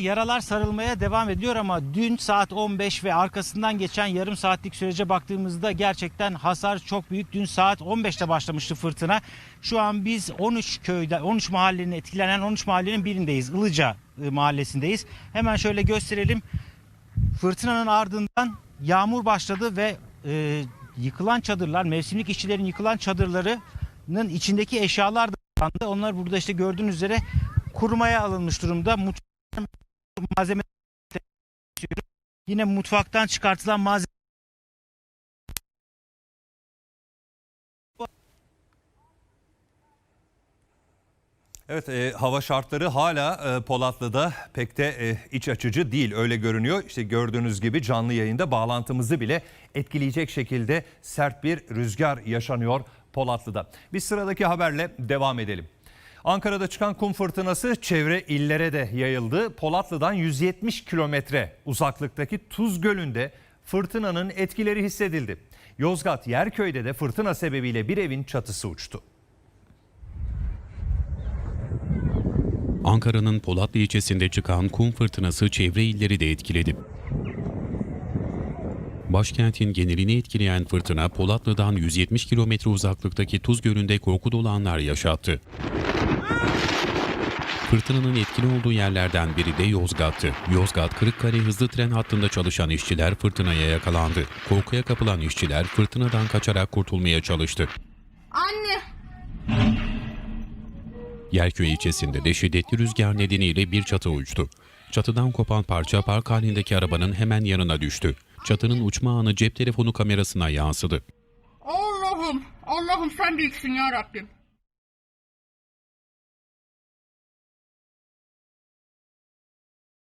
Yaralar sarılmaya devam ediyor ama dün saat 15 ve arkasından geçen yarım saatlik sürece baktığımızda gerçekten hasar çok büyük. Dün saat 15'te başlamıştı fırtına. Şu an biz 13 köyde 13 mahallenin etkilenen 13 mahallenin birindeyiz. Ilıca e, mahallesindeyiz. Hemen şöyle gösterelim. Fırtınanın ardından yağmur başladı ve e, yıkılan çadırlar, mevsimlik işçilerin yıkılan çadırlarının içindeki eşyalar da. Onlar burada işte gördüğünüz üzere kurumaya alınmış durumda. Mutfak malzeme yine mutfaktan çıkartılan malzeme Evet e, hava şartları hala e, Polatlı'da pek de e, iç açıcı değil öyle görünüyor. İşte gördüğünüz gibi canlı yayında bağlantımızı bile etkileyecek şekilde sert bir rüzgar yaşanıyor Polatlı'da. Biz sıradaki haberle devam edelim. Ankara'da çıkan kum fırtınası çevre illere de yayıldı. Polatlı'dan 170 kilometre uzaklıktaki Tuz Gölü'nde fırtınanın etkileri hissedildi. Yozgat Yerköy'de de fırtına sebebiyle bir evin çatısı uçtu. Ankara'nın Polatlı ilçesinde çıkan kum fırtınası çevre illeri de etkiledi. Başkentin genelini etkileyen fırtına Polatlı'dan 170 kilometre uzaklıktaki Tuz Gölü'nde korku dolu anlar yaşattı. Fırtınanın etkili olduğu yerlerden biri de Yozgat'tı. Yozgat Kırıkkale hızlı tren hattında çalışan işçiler fırtınaya yakalandı. Korkuya kapılan işçiler fırtınadan kaçarak kurtulmaya çalıştı. Anne. Yerköy ilçesinde de şiddetli rüzgar nedeniyle bir çatı uçtu. Çatıdan kopan parça park halindeki arabanın hemen yanına düştü. Çatının uçma anı cep telefonu kamerasına yansıdı. Allah'ım. Allah'ım sen büyüksün ya Rabbim.